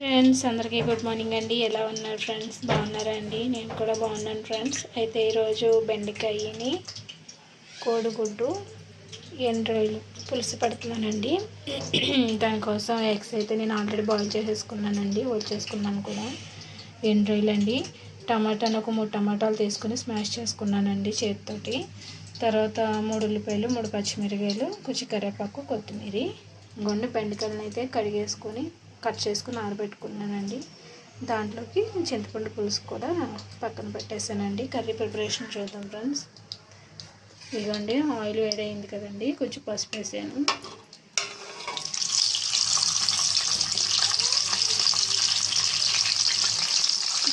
Friends అందరికీ good morning అండి. ఎలా ఉన్నారు ఫ్రెండ్స్ బాగున్నారా అండి? నేను కూడా బాగున్నాను ఫ్రెండ్స్ అయితే ఈరోజు బెండకాయని కోడిగుడ్డు ఎండ్రాయిలు పులుసు పెడుతున్నానండి. దానికోసం ఎగ్స్ అయితే నేను ఆల్రెడీ బాయిల్ చేసేసుకున్నానండి. వచ్చేసుకున్నాను కూడా. ఎండ్రాయిలు అండి టమాటాను ఒక మూడు టమాటాలు తీసుకుని స్మాష్ చేసుకున్నానండి చేతితోటి. తర్వాత మూడు ఉల్లిపాయలు మూడు పచ్చిమిరకాయలు కొంచెం కరివేపాకు కొత్తిమీర గొండు బెండకాయలను అయితే కడిగేసుకొని కట్ చేసుకుని ఆరబెట్టుకున్నానండి దాంట్లోకి చింతపండు పులుసు కూడా పక్కన పెట్టేసానండి. కర్రీ ప్రిపరేషన్ చూద్దాం ఫ్రెండ్స్. ఇదిగోండి ఆయిల్ వేడైంది కదండి. కొంచెం పసుపు వేసాను.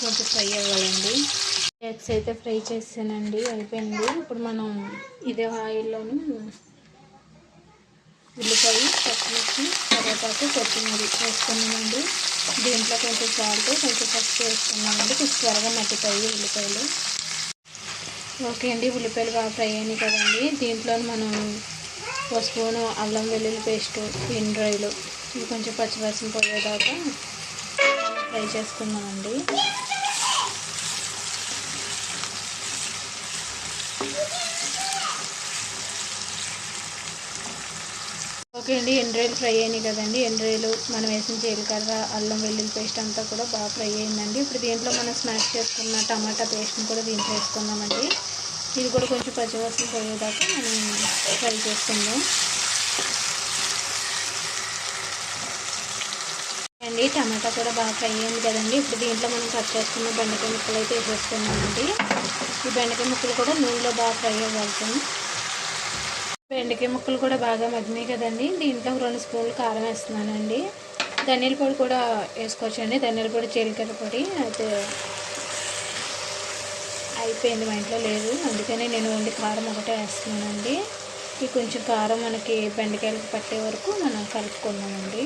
కొంచెం ఫ్రై అవ్వాలండి. ఎగ్స్ అయితే ఫ్రై చేసానండి. అయిపోయింది. ఇప్పుడు మనం ఇదే ఆయిల్లోని ఉల్లిపాయ వేసి కరివేపాకు కొత్తిమీర వేసుకున్నామండి. దీంట్లో కొంచెం సాల్ట్ కొంచెం పసుపు వేసుకున్నామండి. కొంచెం త్వరగా మట్టిపోయి ఉల్లిపాయలు. ఓకే అండి ఉల్లిపాయలు బాగా ఫ్రై అయినాయి కదండి. దీంట్లో మనం ఒక స్పూను అల్లం వెల్లుల్లి పేస్ట్ ఎండ్రాయిలు ఇవి కొంచెం పచ్చిపచ్చిన పోయేదాకా ఫ్రై చేసుకున్నామండి ఓకే అండి. ఎండ్రాయిలు ఫ్రై అయినాయి కదండి. ఎండ్రాయిలు మనం వేసిన జీలకర్ర అల్లం వెల్లుల్లి పేస్ట్ అంతా కూడా బాగా ఫ్రై అయిందండి. ఇప్పుడు దీంట్లో మనం స్మాష్ చేసుకున్న టమాటా పేస్ట్ని కూడా దీంట్లో వేసుకుందామండి. ఇది కూడా కొంచెం పచ్చివాసన పోయేదాకా మనం ఫ్రై చేసుకుందాం. అండి టమాటా కూడా బాగా ఫ్రై అయింది కదండి. ఇప్పుడు దీంట్లో మనం కట్ చేసుకున్న బెండకాయ ముక్కలు అయితే వేసేసుకున్నామండి ఈ బెండకాయ ముక్కలు కూడా నూనెలో బాగా ఫ్రై అవ్వాలి బెండకాయ ముక్కలు కూడా బాగా మగ్గినాయి కదండి. దీంట్లో రెండు స్పూన్లు కారం వేస్తున్నానండి. ధనియాల పొడి కూడా వేసుకోవచ్చండి. ధనియాల పొడి జీలకర్ర పొడి అయితే అయిపోయింది మా ఇంట్లో లేదు. అందుకని నేను ఓన్లీ కారం ఒకటే వేస్తున్నానండి. ఈ కొంచెం కారం మనకి బెండకాయలకు పట్టే వరకు మనం కలుపుకున్నామండి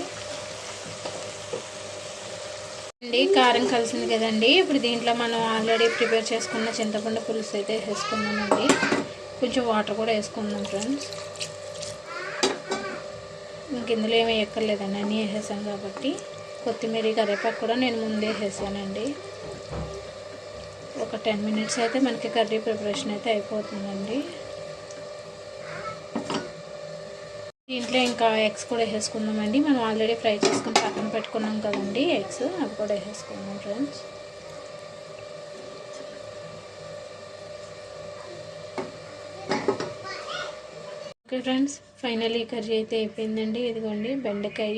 అండి కారం కలిసింది కదండి. ఇప్పుడు దీంట్లో మనం ఆల్రెడీ ప్రిపేర్ చేసుకున్న చింతపండు పులుసు అయితే వేసుకున్నామండి కొంచెం వాటర్ కూడా వేసుకుందాం ఫ్రెండ్స్. ఇంక ఇందులో ఏమీ ఎక్కర్లేదండి అన్నీ వేసేసాను కాబట్టి. కొత్తిమీర కరివేపాకు కూడా నేను ముందే వేసానండి ఒక టెన్ మినిట్స్ అయితే మనకి కర్రీ ప్రిపరేషన్ అయితే అయిపోతుందండి. దీంట్లో ఇంకా ఎగ్స్ కూడా వేసేసుకుందామండి. మనం ఆల్రెడీ ఫ్రై చేసుకుని పక్కన పెట్టుకున్నాం కదండి ఎగ్స్ అవి కూడా వేసేసుకుందాం ఫ్రెండ్స్. ఓకే ఫ్రెండ్స్ ఈ కర్రీ అయితే అయిపోయిందండి. ఇదిగోండి బెండకాయ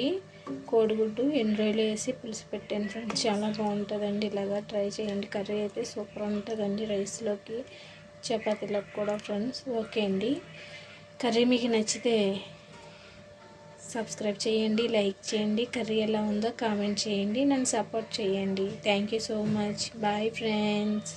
కోడిగుడ్డు ఎన్ని రోజులు వేసి పులుసు పెట్టాను ఫ్రెండ్స్. చాలా బాగుంటుందండి. ఇలాగా ట్రై చేయండి. కర్రీ అయితే సూపర్ ఉంటుందండి రైస్లోకి చపాతీలోకి కూడా ఫ్రెండ్స్. ఓకే అండి. కర్రీ మీకు నచ్చితే సబ్స్క్రైబ్ చేయండి లైక్ చేయండి. కర్రీ ఎలా ఉందో కామెంట్ చేయండి. నన్ను సపోర్ట్ చేయండి. Thank you so much. Bye friends.